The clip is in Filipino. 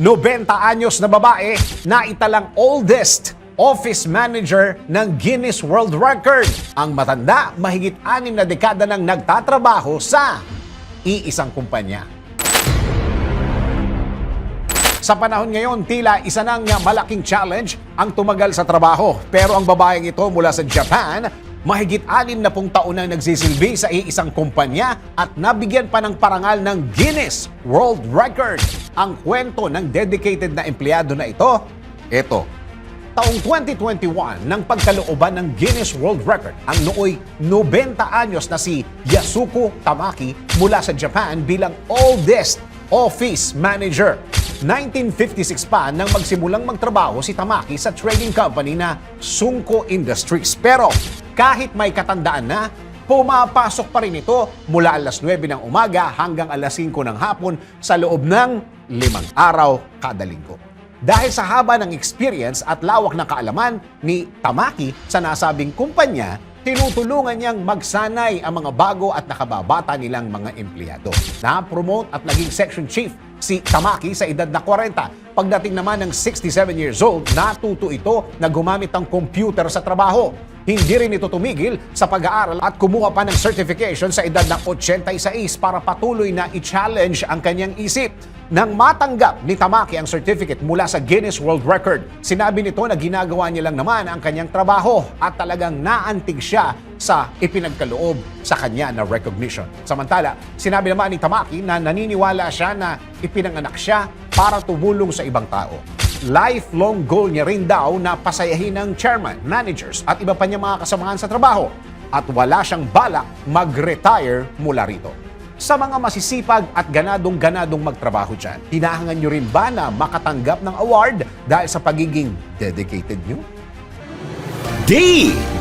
90 anyos na babae na italang oldest office manager ng Guinness World Record. Ang matanda, mahigit anim na dekada nang nagtatrabaho sa iisang kumpanya. Sa panahon ngayon, tila isa nang malaking challenge ang tumagal sa trabaho. Pero ang babaeng ito mula sa Japan, mahigit anim na pung taon na nagsisilbi sa iisang kumpanya at nabigyan pa ng parangal ng Guinness World Record. Ang kwento ng dedicated na empleyado na ito, ito. Taong 2021 nang pagkalooban ng Guinness World Record ang nooy 90 anyos na si Yasuko Tamaki mula sa Japan bilang oldest office manager. 1956 pa nang magsimulang magtrabaho si Tamaki sa trading company na Sunko Industries. Pero kahit may katandaan na, pumapasok pa rin ito mula alas 9 ng umaga hanggang alas 5 ng hapon sa loob ng limang araw kada linggo. Dahil sa haba ng experience at lawak ng kaalaman ni Tamaki sa nasabing kumpanya, tinutulungan niyang magsanay ang mga bago at nakababata nilang mga empleyado. Na-promote at naging section chief si Tamaki sa edad na 40. Pagdating naman ng 67 years old, natuto ito na gumamit ng computer sa trabaho. Hindi rin ito tumigil sa pag-aaral at kumuha pa ng certification sa edad ng 86 para patuloy na i-challenge ang kanyang isip. Nang matanggap ni Tamaki ang certificate mula sa Guinness World Record, sinabi nito na ginagawa niya lang naman ang kanyang trabaho at talagang naantig siya sa ipinagkaloob sa kanya na recognition. Samantala, sinabi naman ni Tamaki na naniniwala siya na ipinanganak siya para tumulong sa ibang tao. Lifelong goal niya rin daw na pasayahin ng chairman, managers at iba pa niya mga kasamahan sa trabaho at wala siyang balak mag-retire mula rito. Sa mga masisipag at ganadong-ganadong magtrabaho dyan, hinahangan nyo rin ba na makatanggap ng award dahil sa pagiging dedicated nyo?